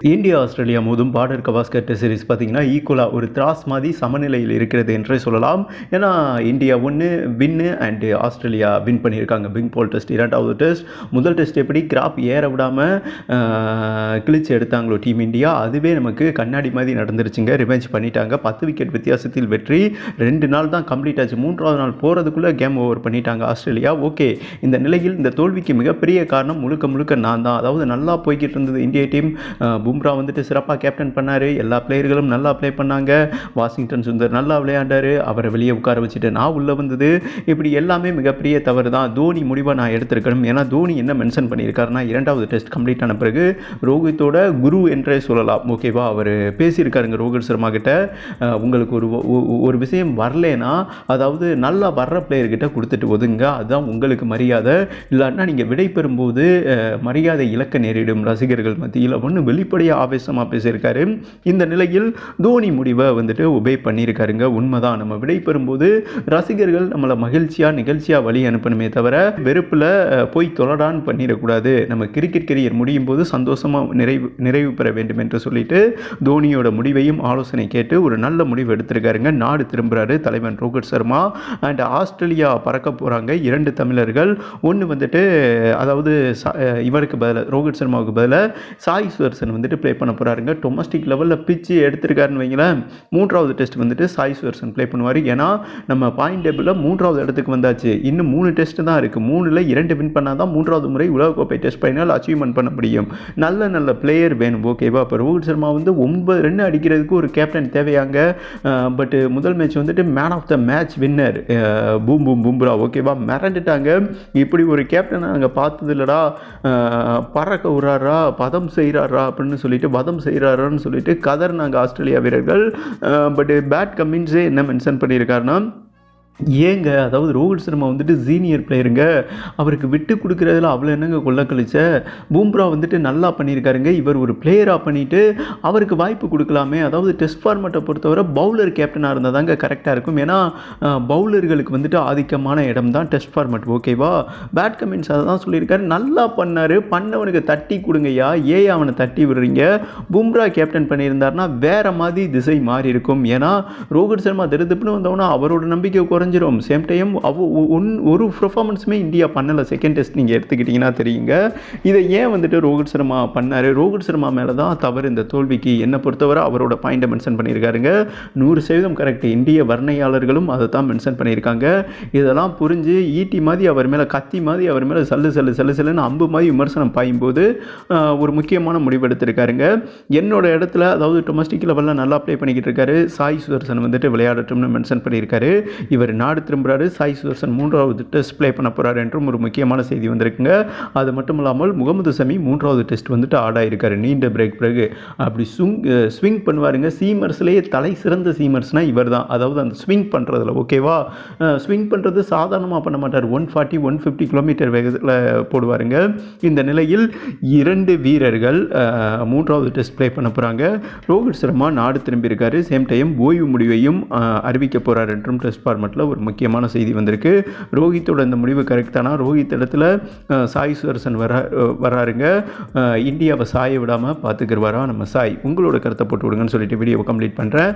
India Australia மோதும் Border Gavaskar test series பார்த்தீங்கன்னா ஈக்குவலாக ஒரு திராஸ் மாதிரி சமநிலையில் இருக்கிறது என்றே சொல்லலாம். ஏன்னா இந்தியா ஒன்று வின்னு அண்டு ஆஸ்திரேலியா வின் பண்ணியிருக்காங்க. பிங் போல் டெஸ்ட் இரண்டாவது டெஸ்ட் முதல் டெஸ்ட் எப்படி கிராப் ஏற விடாமல் கிழிச்சு எடுத்தாங்களோ டீம் இந்தியா அதுவே நமக்கு கண்ணாடி மாதிரி நடந்துருச்சுங்க. ரிவெஞ்ச் பண்ணிட்டாங்க. பத்து விக்கெட் வித்தியாசத்தில் வெற்றி. ரெண்டு நாள் தான் கம்ப்ளீட் ஆச்சு. மூன்றாவது நாள் போகிறதுக்குள்ளே கேம் ஓவர் பண்ணிட்டாங்க ஆஸ்திரேலியா. ஓகே இந்த நிலையில் இந்த தோல்விக்கு மிகப்பெரிய காரணம் முழுக்க முழுக்க நான் தான். அதாவது நல்லா போய்கிட்டு இருந்தது இந்திய டீம் பும்ரா வந்துட்டு சிறப்பாக கேப்டன் பண்ணார். எல்லா பிளேயர்களும் நல்லா ப்ளே பண்ணாங்க. வாஷிங்டன் சுந்தர் நல்லா விளையாண்டார். அவரை வெளியே உட்கார வச்சுட்டு நான் உள்ளே வந்தது. இப்படி எல்லாமே மிகப்பெரிய தவறு தான் தோனி முடிவை நான் எடுத்திருக்கணும். ஏன்னா தோனி என்ன மென்ஷன் பண்ணியிருக்காருன்னா இரண்டாவது டெஸ்ட் கம்ப்ளீட் ஆன பிறகு ரோஹித்தோட குரு என்றே சொல்லலாம். ஓகேவா அவர் பேசியிருக்காருங்க ரோஹித் சர்மா கிட்ட. உங்களுக்கு ஒரு ஒரு விஷயம் வரலனா அதாவது நல்லா வர்ற பிளேயர்கிட்ட கொடுத்துட்டு ஒதுங்க. அதுதான் உங்களுக்கு மரியாதை. இல்லாட்டினா நீங்கள் விடை பெறும்போது மரியாதை இழக்க நேரிடும் ரசிகர்கள் மத்தியில். ஒன்று வெளிப்படையாக ஆவேசமாக பேசியிருக்காரு. இந்த நிலையில் தோனி முடிவை வந்துட்டு ஒபே பண்ணியிருக்காருங்க. உண்மைதான் நம்ம விடை பெறும்போது ரசிகர்கள் நம்மளை மகிழ்ச்சியாக நிகழ்ச்சியாக வழி அனுப்பணுமே தவிர வெறுப்பில் போய் தொலடான்னு பண்ணிடக்கூடாது. நம்ம கிரிக்கெட் கரியர் முடியும் போது சந்தோஷமாக நிறைவு நிறைவு பெற வேண்டும் என்று சொல்லிட்டு தோனியோட முடிவையும் ஆலோசனை கேட்டு ஒரு நல்ல முடிவு எடுத்திருக்காருங்க. நாடு திரும்புகிறாரு தலைவன் ரோஹித் சர்மா. அண்ட் ஆஸ்திரேலியா பறக்க போகிறாங்க இரண்டு தமிழர்கள். ஒன்று வந்துட்டு அதாவது சா- இவருக்கு பதிலாக ரோஹித் சர்மாவுக்கு பதிலாக சாய் வந்து வந்துட்டு ப்ளே பண்ண போகிறாருங்க டொமஸ்டிக் லெவலில் பிச்சு எடுத்திருக்காருன்னு வைங்களேன். மூன்றாவது டெஸ்ட் வந்துட்டு சாய் சுவர்சன் ப்ளே பண்ணுவார். ஏன்னா நம்ம பாயிண்ட் டேபிளில் மூன்றாவது இடத்துக்கு வந்தாச்சு. இன்னும் மூணு டெஸ்ட் தான் இருக்குது மூணில் இரண்டு வின் பண்ணால் தான் மூன்றாவது முறை உலகக்கோப்பை டெஸ்ட் ஃபைனல் அச்சீவ்மெண்ட் பண்ண முடியும். நல்ல நல்ல பிளேயர் வேணும். ஓகேவா இப்போ ரோஹித் சர்மா வந்து ஒன்பது ரன் அடிக்கிறதுக்கு ஒரு கேப்டன் தேவையாங்க. பட்டு முதல் மேட்ச் வந்துட்டு man of the match winner boom boom Bumrah ஓகேவா மிரண்டுட்டாங்க. இப்படி ஒரு கேப்டனை நாங்கள் பார்த்தது இல்லடா பறக்க விடுறாரா? பதம் செய்கிறாரா அப்படின்னு சொல்லிட்டு வதம் செய்கிறாரான்னு சொல்லிட்டு கதர் நாங்கள் ஆஸ்திரேலியா வீரர்கள் பட் பேட் கமின்ஸே என்ன மென்ஷன் பண்ணியிருக்காருன்னா ஏங்க அதாவது ரோஹித் சர்மா வந்துட்டு சீனியர் பிளேயருங்க அவருக்கு விட்டு கொடுக்குறதுல அவ்வளோ என்னங்க கொள்ள கழிச்ச? பூம்ரா வந்துட்டு நல்லா பண்ணியிருக்காருங்க. இவர் ஒரு பிளேயராக பண்ணிவிட்டு அவருக்கு வாய்ப்பு கொடுக்கலாமே. அதாவது டெஸ்ட் ஃபார்மேட்டை பொறுத்தவரை பவுலர் கேப்டனாக இருந்தால் தாங்க கரெக்டாக இருக்கும். ஏன்னா பவுலர்களுக்கு வந்துட்டு ஆதிக்கமான இடம் தான் டெஸ்ட் ஃபார்மேட் ஓகேவா பேட் கமின்ஸ் அதை தான் சொல்லியிருக்காரு. நல்லா பண்ணார். பண்ணவனுக்கு தட்டி கொடுங்கய்யா. ஏன் அவனை தட்டி விடுறீங்க? பும்ரா கேப்டன் பண்ணியிருந்தாருன்னா வேறு மாதிரி திசை மாறி இருக்கும் ஏன்னா ரோஹித் சர்மா திருதுப்புன்னு வந்தவொன்னா அவரோட நம்பிக்கை குறை குறைஞ்சிரும். சேம் டைம் அவ ஒன் ஒரு பர்ஃபார்மன்ஸுமே இந்தியா பண்ணலை. செகண்ட் டெஸ்ட் நீங்கள் எடுத்துக்கிட்டிங்கன்னா தெரியுங்க. இதை ஏன் வந்துட்டு ரோஹித் சர்மா பண்ணார்? ரோஹித் சர்மா மேலே தான் தவறு இந்த தோல்விக்கு. என்னை பொறுத்தவரை அவரோட பாயிண்ட்டை மென்ஷன் பண்ணியிருக்காருங்க. நூறு சதவீதம் கரெக்ட் இந்திய வர்ணையாளர்களும் அதை தான் மென்ஷன் பண்ணியிருக்காங்க. இதெல்லாம் புரிஞ்சு ஈட்டி மாதிரி அவர் மேலே கத்தி மாதிரி அவர் மேலே சல்லு சல்லு சல்லு சல்லுன்னு அம்பு மாதிரி விமர்சனம் பாயும்போது ஒரு முக்கியமான முடிவு எடுத்திருக்காருங்க. என்னோட இடத்துல அதாவது டொமஸ்டிக் லெவலில் நல்லா ப்ளே பண்ணிக்கிட்டு இருக்காரு. சாய் சுதர்சன் வந்துட்டு விளையாடட்டும்னு மென்ஷன் பண்ணியிருக்காரு. இவர் நாடு திரும்புகிறாரு சாய் சுதர்சன் மூன்றாவது டெஸ்ட் ப்ளே பண்ண போகிறார் என்றும் ஒரு முக்கியமான செய்தி வந்திருக்குங்க. அது மட்டும் இல்லாமல் முகமது சமி மூன்றாவது டெஸ்ட் வந்துட்டு ஆடாயிருக்காரு நீண்ட பிரேக் பிறகு அப்படி சுங் ஸ்விங் பண்ணுவாருங்க. சீமர்ஸ்லேயே தலை சிறந்த சீமர்ஸ்னால் இவர் தான் அதாவது அந்த ஸ்விங் பண்ணுறதுல ஓகேவா ஸ்விங் பண்ணுறது சாதாரணமாக பண்ண மாட்டார். One forty one fifty kilometre வேகத்தில் போடுவாருங்க. இந்த நிலையில் இரண்டு வீரர்கள் மூன்றாவது டெஸ்ட் ப்ளே பண்ண போகிறாங்க ரோஹித் சர்மா நாடு திரும்பியிருக்காரு சேம் டைம் ஓய்வு முடிவையும் அறிவிக்க போகிறார் என்றும் டெஸ்ட் ஃபார்மெட்டில் ஒரு முக்கியமான செய்தி வந்திருக்கு. ரோஹித்தோட இந்த முடிவு கரெக்டானா ரோஹித் இடத்துல சாய் சுதர்சன் வர வராருங்க. இந்தியாவை சாய விடாமல் பார்த்துக்கிறவாரா நம்ம சாய்? உங்களோட கருத்தை போட்டு விடுங்கன்னு சொல்லிட்டு வீடியோவை கம்ப்ளீட் பண்ணுறேன்